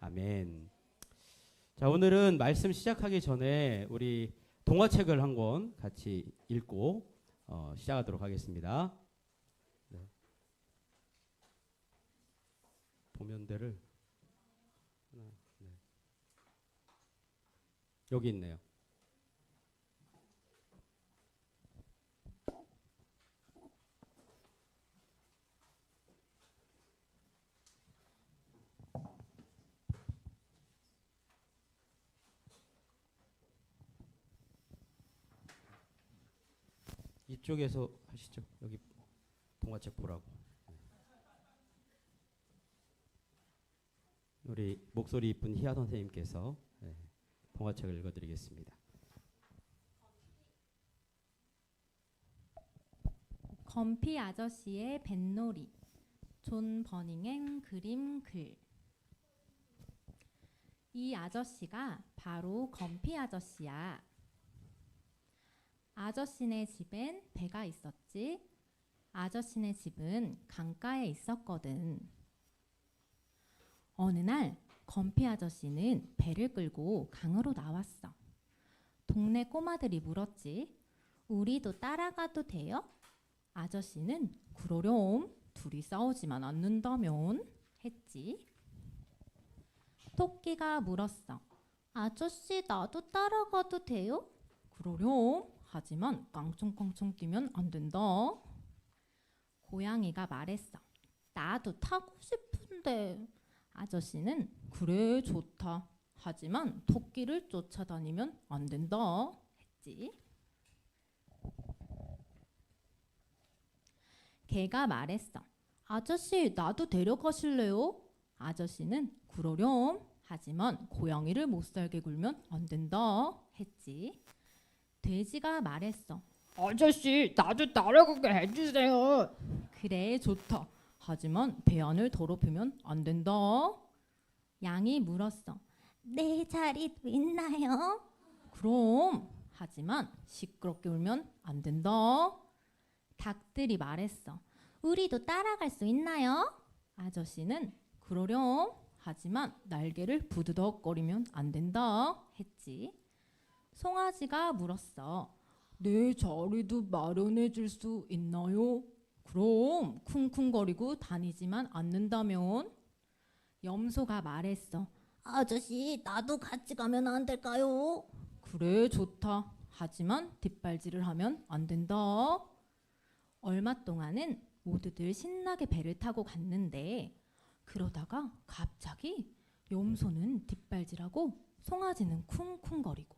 아멘. 자, 오늘은 말씀 시작하기 전에 우리 동화책을 한 권 같이 읽고 어, 시작하도록 하겠습니다. 네. 보면대를 네. 여기 있네요. 이쪽에서 하시죠. 여기 동화책 보라고. 네. 우리 목소리 이쁜 희아 선생님께서 네, 동화책을 읽어드리겠습니다. 건피 아저씨의 뱃놀이 존 버닝행 그림 글. 이 아저씨가 바로 건피 아저씨야. 아저씨네 집엔 배가 있었지. 아저씨네 집은 강가에 있었거든. 어느 날 건피 아저씨는 배를 끌고 강으로 나왔어. 동네 꼬마들이 물었지. 우리도 따라가도 돼요? 아저씨는 그러렴 둘이 싸우지만 않는다면 했지. 토끼가 물었어. 아저씨 나도 따라가도 돼요? 그러렴 하지만 깡총깡총 뛰면 안 된다. 고양이가 말했어. 나도 타고 싶은데. 아저씨는 그래 좋다. 하지만 토끼를 쫓아다니면 안 된다. 했지. 개가 말했어. 아저씨, 나도 데려가실래요? 아저씨는 그러렴. 하지만 고양이를 못 살게 굴면 안 된다. 했지. 돼지가 말했어. 아저씨 나도 따라가게 해주세요. 그래, 좋다. 하지만 배 안을 더럽히면 안 된다. 양이 물었어. 내 자리 도 있나요? 그럼. 하지만 시끄럽게 울면 안 된다. 닭들이 말했어. 우리도 따라갈 수 있나요? 아저씨는 그러렴. 하지만 날개를 부드덕거리면 안 된다. 했지. 송아지가 물었어. 내 자리도 마련해 줄 수 있나요? 그럼 쿵쿵거리고 다니지만 않는다면 염소가 말했어. 아저씨 나도 같이 가면 안 될까요? 그래 좋다. 하지만 뒷발질을 하면 안 된다. 얼마 동안은 모두들 신나게 배를 타고 갔는데 그러다가 갑자기 염소는 뒷발질하고 송아지는 쿵쿵거리고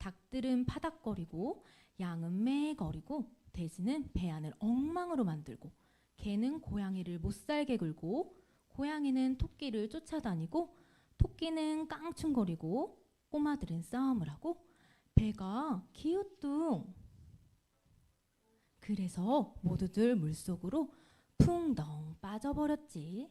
닭들은 파닥거리고 양은 매거리고 돼지는 배 안을 엉망으로 만들고 개는 고양이를 못 살게 굴고 고양이는 토끼를 쫓아다니고 토끼는 깡충거리고 꼬마들은 싸움을 하고 배가 기우뚱 그래서 모두들 물속으로 풍덩 빠져버렸지.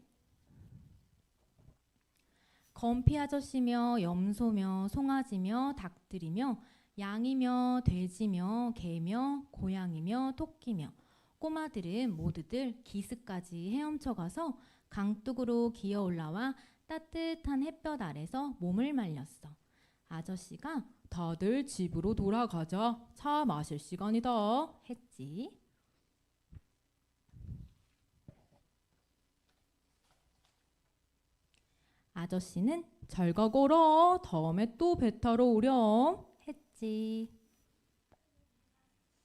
건피 아저씨며 염소며 송아지며 닭들이며 양이며 돼지며 개며 고양이며 토끼며 꼬마들은 모두들 기슭까지 헤엄쳐 가서 강둑으로 기어 올라와 따뜻한 햇볕 아래서 몸을 말렸어. 아저씨가 다들 집으로 돌아가자. 차 마실 시간이다. 했지. 아저씨는 잘 가거라. 다음에 또배 타러 오렴. 했지.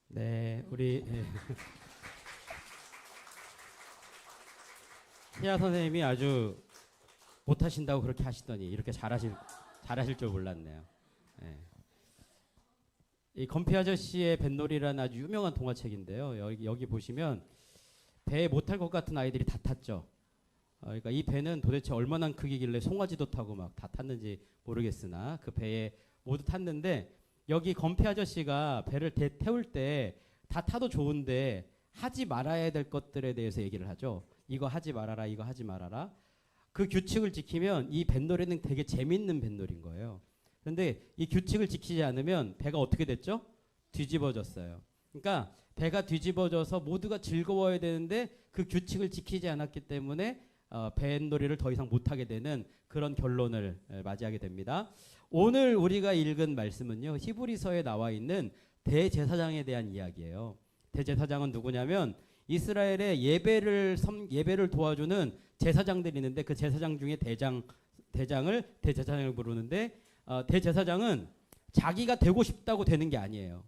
네, 우리 예. 희아 선생님이 아주 못하신다고 그렇게 하시더니 이렇게 잘하실 잘하실 줄 몰랐네요. 예. 이 건피 아저씨의 뱃놀이라는 아주 유명한 동화책인데요. 여기, 여기 보시면 배 못탈 것 같은 아이들이 다 탔죠. 어, 그러니까 이 배는 도대체 얼마나 크기길래 송아지도 타고 막 다 탔는지 모르겠으나 그 배에 모두 탔는데 여기 건피 아저씨가 배를 대, 태울 때 다 타도 좋은데 하지 말아야 될 것들에 대해서 얘기를 하죠. 이거 하지 말아라, 이거 하지 말아라. 그 규칙을 지키면 이 뱃놀이는 되게 재밌는 뱃놀인 거예요. 그런데 이 규칙을 지키지 않으면 배가 어떻게 됐죠? 뒤집어졌어요. 그러니까 배가 뒤집어져서 모두가 즐거워야 되는데 그 규칙을 지키지 않았기 때문에 어, 뱃놀이를 더 이상 못하게 되는 그런 결론을 에, 맞이하게 됩니다. 오늘 우리가 읽은 말씀은요 히브리서에 나와 있는 대제사장에 대한 이야기예요. 대제사장은 누구냐면 이스라엘의 예배를 섬, 예배를 도와주는 제사장들이 있는데 그 제사장 중에 대장 대장을 대제사장을 부르는데 어, 대제사장은 자기가 되고 싶다고 되는 게 아니에요.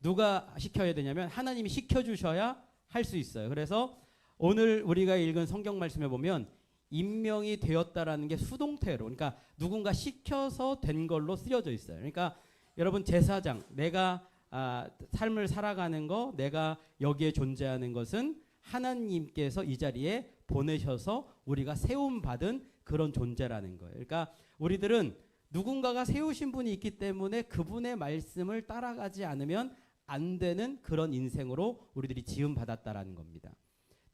누가 시켜야 되냐면 하나님이 시켜 주셔야 할 수 있어요. 그래서 오늘 우리가 읽은 성경 말씀에 보면 임명이 되었다라는 게 수동태로 그러니까 누군가 시켜서 된 걸로 쓰여져 있어요. 그러니까 여러분 제사장 내가 아, 삶을 살아가는 거 내가 여기에 존재하는 것은 하나님께서 이 자리에 보내셔서 우리가 세움 받은 그런 존재라는 거예요. 그러니까 우리들은 누군가가 세우신 분이 있기 때문에 그분의 말씀을 따라가지 않으면 안 되는 그런 인생으로 우리들이 지음 받았다라는 겁니다.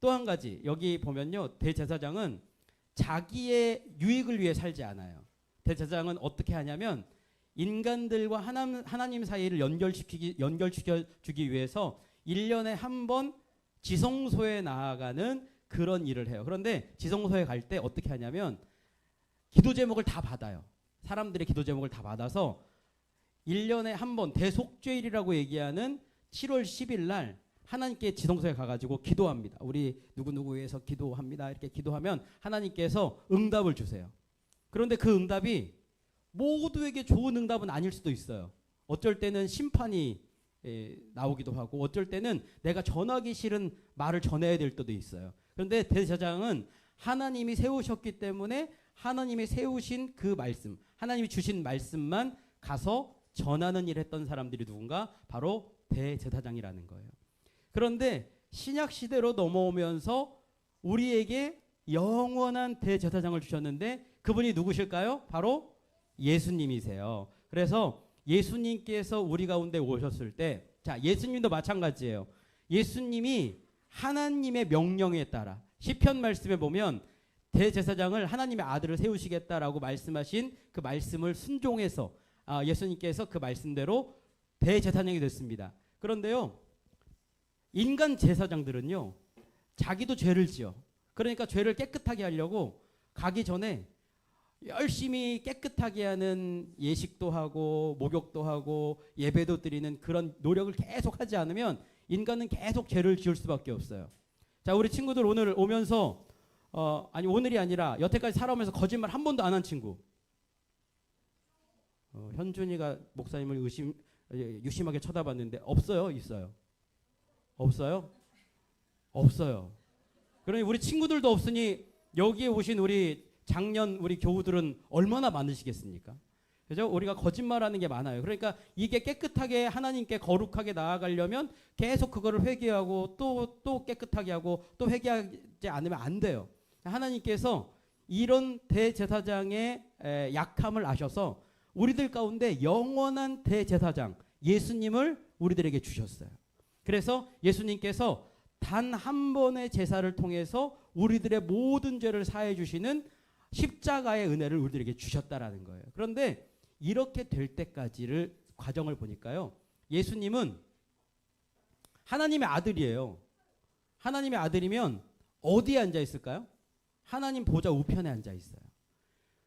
또 한 가지 여기 보면요 대제사장은 자기의 유익을 위해 살지 않아요. 대제사장은 어떻게 하냐면 인간들과 하나님, 하나님 사이를 연결시키기 연결시켜 주기 위해서 1년에 한 번 지성소에 나아가는 그런 일을 해요. 그런데 지성소에 갈 때 어떻게 하냐면 기도 제목을 다 받아요. 사람들의 기도 제목을 다 받아서 1년에 한 번 대속죄일이라고 얘기하는 7월 10일 날 하나님께 지성소에 가가지고 기도합니다. 우리 누구누구 위해서 기도합니다. 이렇게 기도하면 하나님께서 응답을 주세요. 그런데 그 응답이 모두에게 좋은 응답은 아닐 수도 있어요. 어쩔 때는 심판이 에, 나오기도 하고 어쩔 때는 내가 전하기 싫은 말을 전해야 될 때도 있어요. 그런데 대제사장은 하나님이 세우셨기 때문에 하나님이 세우신 그 말씀, 하나님이 주신 말씀만 가서 전하는 일 했던 사람들이 누군가 바로 대제사장이라는 거예요. 그런데 신약 시대로 넘어오면서 우리에게 영원한 대제사장을 주셨는데 그분이 누구실까요? 바로 예수님이세요. 그래서 예수님께서 우리 가운데 오셨을 때, 자, 예수님도 마찬가지예요. 예수님이 하나님의 명령에 따라 시편 말씀에 보면 대제사장을 하나님의 아들을 세우시겠다라고 말씀하신 그 말씀을 순종해서 아, 예수님께서 그 말씀대로 대제사장이 됐습니다. 그런데요, 인간 제사장들은요, 자기도 죄를 지어. 그러니까 죄를 깨끗하게 하려고 가기 전에 열심히 깨끗하게 하는 예식도 하고 목욕도 하고 예배도 드리는 그런 노력을 계속 하지 않으면 인간은 계속 죄를 지을 수밖에 없어요. 자, 우리 친구들 오늘 오면서 어, 아니 오늘이 아니라 여태까지 살아오면서 거짓말 한 번도 안 한 친구. 어, 현준이가 목사님을 의심 예, 유심하게 쳐다봤는데 없어요, 있어요. 없어요? 없어요. 그러니 우리 친구들도 없으니 여기에 오신 우리 작년 우리 교우들은 얼마나 많으시겠습니까? 그죠? 우리가 거짓말하는 게 많아요. 그러니까 이게 깨끗하게 하나님께 거룩하게 나아가려면 계속 그거를 회개하고 또 또 깨끗하게 하고 또 회개하지 않으면 안 돼요. 하나님께서 이런 대제사장의 에, 약함을 아셔서 우리들 가운데 영원한 대제사장 예수님을 우리들에게 주셨어요. 그래서 예수님께서 단 한 번의 제사를 통해서 우리들의 모든 죄를 사해 주시는 십자가의 은혜를 우리들에게 주셨다라는 거예요. 그런데 이렇게 될 때까지를 과정을 보니까요. 예수님은 하나님의 아들이에요. 하나님의 아들이면 어디에 앉아 있을까요? 하나님 보좌 우편에 앉아 있어요.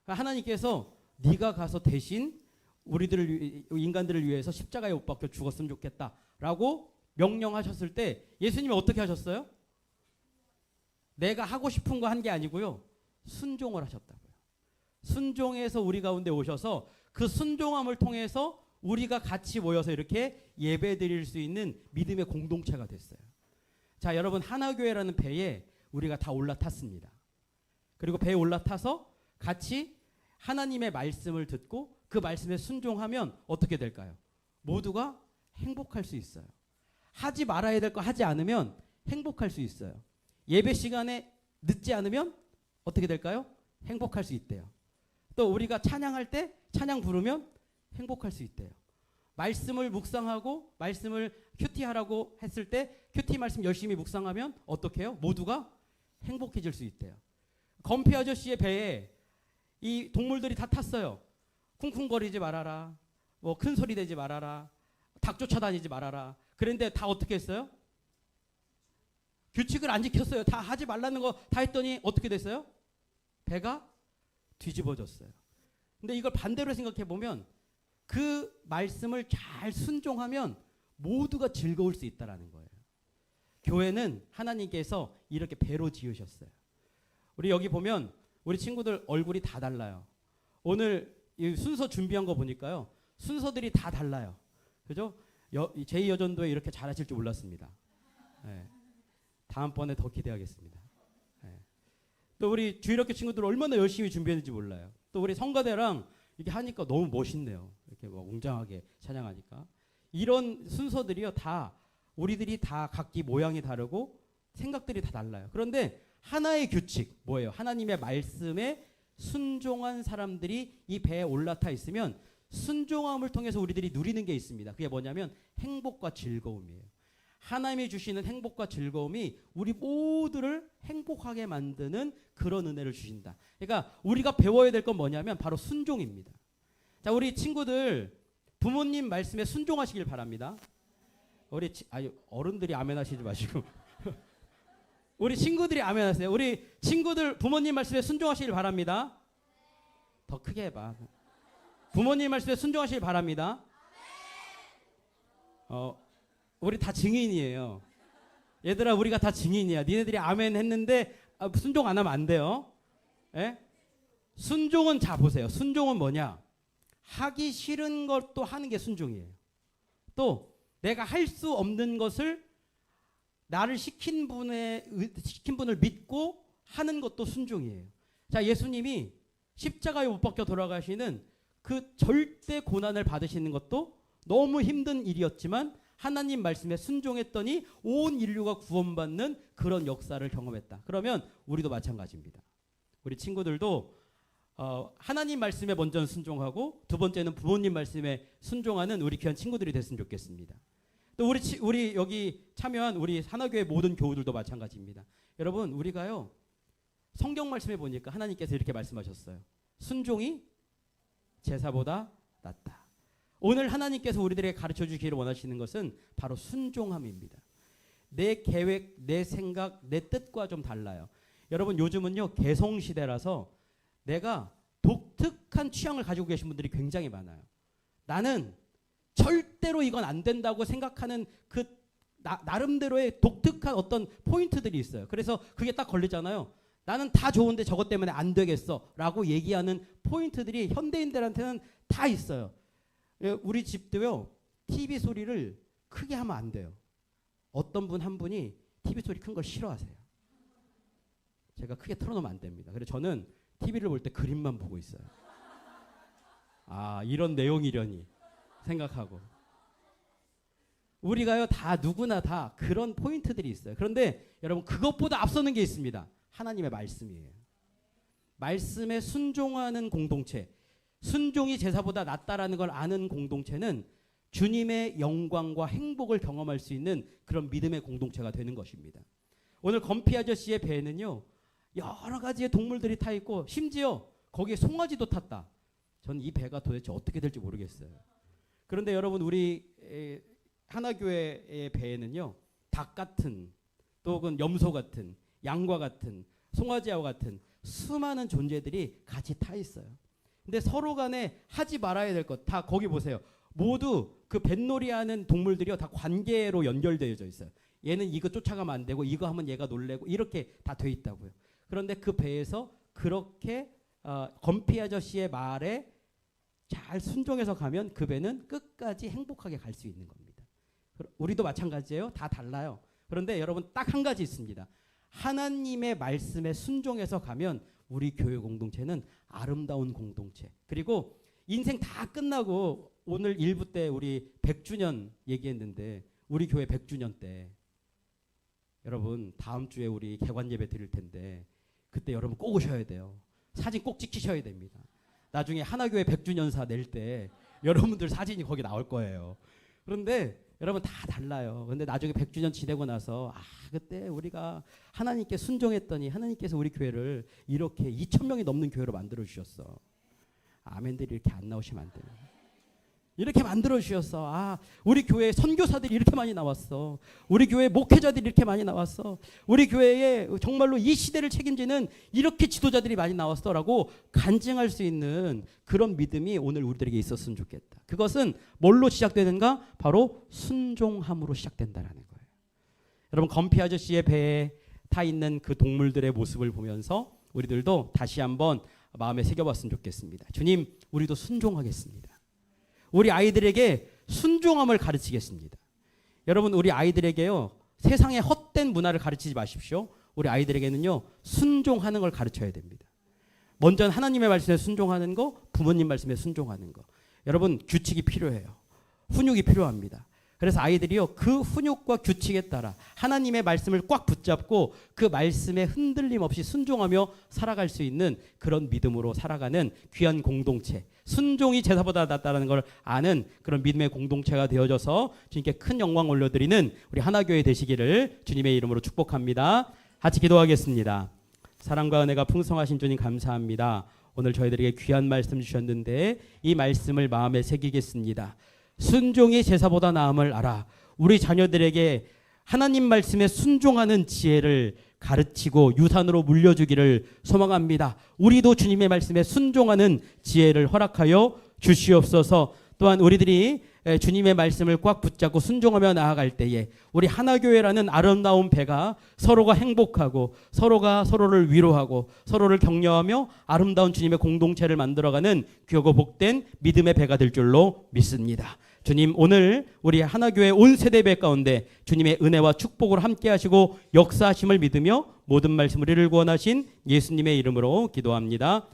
그러니까 하나님께서 네가 가서 대신 우리들을 위- 인간들을 위해서 십자가에 못 박혀 죽었으면 좋겠다라고 명령하셨을 때 예수님이 어떻게 하셨어요? 내가 하고 싶은 거 한 게 아니고요. 순종을 하셨다고요. 순종해서 우리 가운데 오셔서 그 순종함을 통해서 우리가 같이 모여서 이렇게 예배 드릴 수 있는 믿음의 공동체가 됐어요. 자, 여러분 하나교회라는 배에 우리가 다 올라탔습니다. 그리고 배에 올라타서 같이 하나님의 말씀을 듣고 그 말씀에 순종하면 어떻게 될까요? 모두가 행복할 수 있어요. 하지 말아야 될 거 하지 않으면 행복할 수 있어요. 예배 시간에 늦지 않으면 어떻게 될까요? 행복할 수 있대요. 또 우리가 찬양할 때 찬양 부르면 행복할 수 있대요. 말씀을 묵상하고 말씀을 큐티하라고 했을 때 큐티 말씀 열심히 묵상하면 어떻게 해요? 모두가 행복해질 수 있대요. 건피 아저씨의 배에 이 동물들이 다 탔어요. 쿵쿵거리지 말아라. 뭐 큰 소리 내지 말아라. 닭 쫓아다니지 말아라. 그런데 다 어떻게 했어요? 규칙을 안 지켰어요. 다 하지 말라는 거 다 했더니 어떻게 됐어요? 배가 뒤집어졌어요. 근데 이걸 반대로 생각해 보면 그 말씀을 잘 순종하면 모두가 즐거울 수 있다라는 거예요. 교회는 하나님께서 이렇게 배로 지으셨어요. 우리 여기 보면 우리 친구들 얼굴이 다 달라요. 오늘 이 순서 준비한 거 보니까요. 순서들이 다 달라요. 그죠? 여, 이 제2여전도에 이렇게 잘하실 줄 몰랐습니다. 예. 다음번에 더 기대하겠습니다. 예. 또 우리 주일학교 친구들 얼마나 열심히 준비했는지 몰라요. 또 우리 성가대랑 이렇게 하니까 너무 멋있네요. 이렇게 막 웅장하게 찬양하니까. 이런 순서들이요 다 우리들이 다 각기 모양이 다르고 생각들이 다 달라요. 그런데 하나의 규칙 뭐예요? 하나님의 말씀에 순종한 사람들이 이 배에 올라타 있으면 순종함을 통해서 우리들이 누리는 게 있습니다. 그게 뭐냐면 행복과 즐거움이에요. 하나님이 주시는 행복과 즐거움이 우리 모두를 행복하게 만드는 그런 은혜를 주신다. 그러니까 우리가 배워야 될 건 뭐냐면 바로 순종입니다. 자, 우리 친구들 부모님 말씀에 순종하시길 바랍니다. 우리 치, 아유 어른들이 아멘 하시지 마시고 우리 친구들이 아멘 하세요. 우리 친구들 부모님 말씀에 순종하시길 바랍니다. 더 크게 해봐. 부모님 말씀에 순종하시길 바랍니다. 어, 우리 다 증인이에요. 얘들아, 우리가 다 증인이야. 니네들이 아멘 했는데 아, 순종 안 하면 안 돼요. 예? 순종은 자 보세요. 순종은 뭐냐? 하기 싫은 것도 하는 게 순종이에요. 또 내가 할 수 없는 것을 나를 시킨 분의 의- 시킨 분을 믿고 하는 것도 순종이에요. 자, 예수님이 십자가에 못 박혀 돌아가시는 그 절대 고난을 받으시는 것도 너무 힘든 일이었지만 하나님 말씀에 순종했더니 온 인류가 구원받는 그런 역사를 경험했다. 그러면 우리도 마찬가지입니다. 우리 친구들도 어, 하나님 말씀에 먼저 순종하고 두 번째는 부모님 말씀에 순종하는 우리 귀한 친구들이 됐으면 좋겠습니다. 또 우리 치, 우리 여기 참여한 우리 하나교회 모든 교우들도 마찬가지입니다. 여러분 우리가요 성경 말씀에 보니까 하나님께서 이렇게 말씀하셨어요. 순종이 제사보다 낫다. 오늘 하나님께서 우리들에게 가르쳐 주기를 원하시는 것은 바로 순종함입니다. 내 계획, 내 생각, 내 뜻과 좀 달라요. 여러분 요즘은요 개성 시대라서 내가 독특한 취향을 가지고 계신 분들이 굉장히 많아요. 나는 절대로 이건 안 된다고 생각하는 그 나, 나름대로의 독특한 어떤 포인트들이 있어요. 그래서 그게 딱 걸리잖아요. 나는 다 좋은데 저것 때문에 안 되겠어 라고 얘기하는 포인트들이 현대인들한테는 다 있어요. 예, 우리 집도요. TV 소리를 크게 하면 안 돼요. 어떤 분 한 분이 TV 소리 큰 걸 싫어하세요. 제가 크게 틀어놓으면 안 됩니다. 그래서 저는 TV를 볼 때 그림만 보고 있어요. 아 이런 내용이려니 생각하고 우리가요 다 누구나 다 그런 포인트들이 있어요. 그런데 여러분 그것보다 앞서는 게 있습니다. 하나님의 말씀이에요. 말씀에 순종하는 공동체, 순종이 제사보다 낫다라는 걸 아는 공동체는 주님의 영광과 행복을 경험할 수 있는 그런 믿음의 공동체가 되는 것입니다. 오늘 건피 아저씨의 배에는요 여러 가지의 동물들이 타 있고 심지어 거기에 송아지도 탔다. 저는 이 배가 도대체 어떻게 될지 모르겠어요. 그런데 여러분 우리 에, 하나교회의 배에는요 닭 같은 또 혹은 염소 같은 양과 같은 송아지와 같은 수많은 존재들이 같이 타 있어요. 근데 서로 간에 하지 말아야 될 것 다 거기 보세요. 모두 그 뱃놀이하는 동물들이요 다 관계로 연결되어져 있어요. 얘는 이거 쫓아가면 안 되고 이거 하면 얘가 놀래고 이렇게 다 돼 있다고요. 그런데 그 배에서 그렇게 어, 건피 아저씨의 말에 잘 순종해서 가면 그 배는 끝까지 행복하게 갈 수 있는 겁니다. 우리도 마찬가지예요. 다 달라요. 그런데 여러분 딱 한 가지 있습니다. 하나님의 말씀에 순종해서 가면 우리 교회 공동체는 아름다운 공동체. 그리고 인생 다 끝나고 오늘 일부 때 우리 100주년 얘기했는데 우리 교회 100주년 때 여러분 다음 주에 우리 개관 예배 드릴 텐데 그때 여러분 꼭 오셔야 돼요. 사진 꼭 찍히셔야 됩니다. 나중에 하나교회 100주년사 낼 때 여러분들 사진이 거기 나올 거예요. 그런데 여러분 다 달라요. 근데 나중에 100주년 지내고 나서 아 그때 우리가 하나님께 순종했더니 하나님께서 우리 교회를 이렇게 2천 명이 넘는 교회로 만들어 주셨어. 아멘들이 이렇게 안 나오시면 안 돼요. 이렇게 만들어 주셨어. 아, 우리 교회에 선교사들이 이렇게 많이 나왔어. 우리 교회 목회자들이 이렇게 많이 나왔어. 우리 교회에 정말로 이 시대를 책임지는 이렇게 지도자들이 많이 나왔어라고 간증할 수 있는 그런 믿음이 오늘 우리들에게 있었으면 좋겠다. 그것은 뭘로 시작되는가? 바로 순종함으로 시작된다라는 거예요. 여러분 건피 아저씨의 배에 타 있는 그 동물들의 모습을 보면서 우리들도 다시 한번 마음에 새겨봤으면 좋겠습니다. 주님, 우리도 순종하겠습니다. 우리 아이들에게 순종함을 가르치겠습니다. 여러분, 우리 아이들에게요 세상의 헛된 문화를 가르치지 마십시오. 우리 아이들에게는요 순종하는 걸 가르쳐야 됩니다. 먼저 하나님의 말씀에 순종하는 거, 부모님 말씀에 순종하는 거. 여러분 규칙이 필요해요. 훈육이 필요합니다. 그래서 아이들이요 그 훈육과 규칙에 따라 하나님의 말씀을 꽉 붙잡고 그 말씀에 흔들림 없이 순종하며 살아갈 수 있는 그런 믿음으로 살아가는 귀한 공동체. 순종이 제사보다 낫다는 걸 아는 그런 믿음의 공동체가 되어져서 주님께 큰 영광 올려드리는 우리 하나교회 되시기를 주님의 이름으로 축복합니다. 같이 기도하겠습니다. 사랑과 은혜가 풍성하신 주님 감사합니다. 오늘 저희들에게 귀한 말씀 주셨는데 이 말씀을 마음에 새기겠습니다. 순종이 제사보다 나음을 알아. 우리 자녀들에게 하나님 말씀에 순종하는 지혜를 가르치고 유산으로 물려주기를 소망합니다. 우리도 주님의 말씀에 순종하는 지혜를 허락하여 주시옵소서. 또한 우리들이 에, 주님의 말씀을 꽉 붙잡고 순종하며 나아갈 때에 우리 하나교회라는 아름다운 배가 서로가 행복하고 서로가 서로를 위로하고 서로를 격려하며 아름다운 주님의 공동체를 만들어가는 귀하고 복된 믿음의 배가 될 줄로 믿습니다. 주님 오늘 우리 하나교회 온 세대배 가운데 주님의 은혜와 축복을 함께 하시고 역사하심을 믿으며 모든 말씀 우리를 구원하신 예수님의 이름으로 기도합니다.